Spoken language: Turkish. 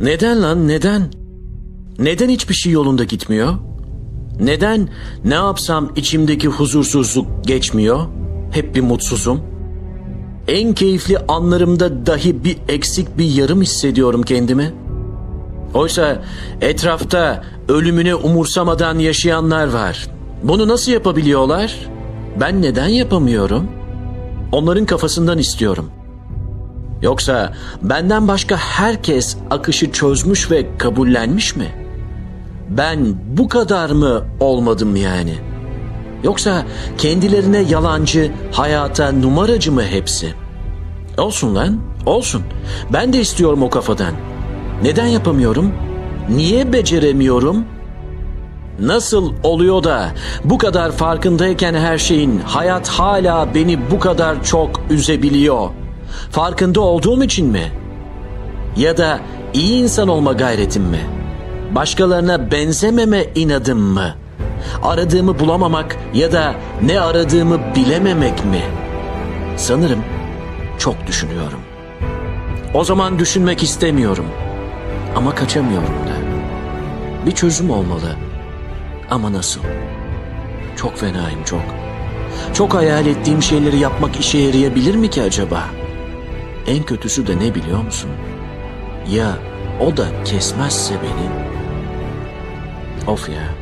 Neden lan neden? Neden hiçbir şey yolunda gitmiyor? Neden ne yapsam içimdeki huzursuzluk geçmiyor? Hep bir mutsuzum. En keyifli anlarımda dahi bir eksik bir yarım hissediyorum kendimi. Oysa etrafta ölümüne umursamadan yaşayanlar var. Bunu nasıl yapabiliyorlar? Ben neden yapamıyorum? Onların kafasından istiyorum. Yoksa benden başka herkes akışı çözmüş ve kabullenmiş mi? Ben bu kadar mı olmadım yani? Yoksa kendilerine yalancı, hayata numaracı mı hepsi? Olsun lan, olsun. Ben de istiyorum o kafadan. Neden yapamıyorum? Niye beceremiyorum? Nasıl oluyor da bu kadar farkındayken her şeyin hayat hala beni bu kadar çok üzebiliyor? Farkında olduğum için mi? Ya da iyi insan olma gayretim mi? Başkalarına benzememe inadım mı? Aradığımı bulamamak ya da ne aradığımı bilememek mi? Sanırım çok düşünüyorum. O zaman düşünmek istemiyorum. Ama kaçamıyorum da. Bir çözüm olmalı. Ama nasıl? Çok fenayım çok. Çok hayal ettiğim şeyleri yapmak işe yarayabilir mi ki acaba? En kötüsü de ne biliyor musun? Ya o da kesmezse beni? Of ya.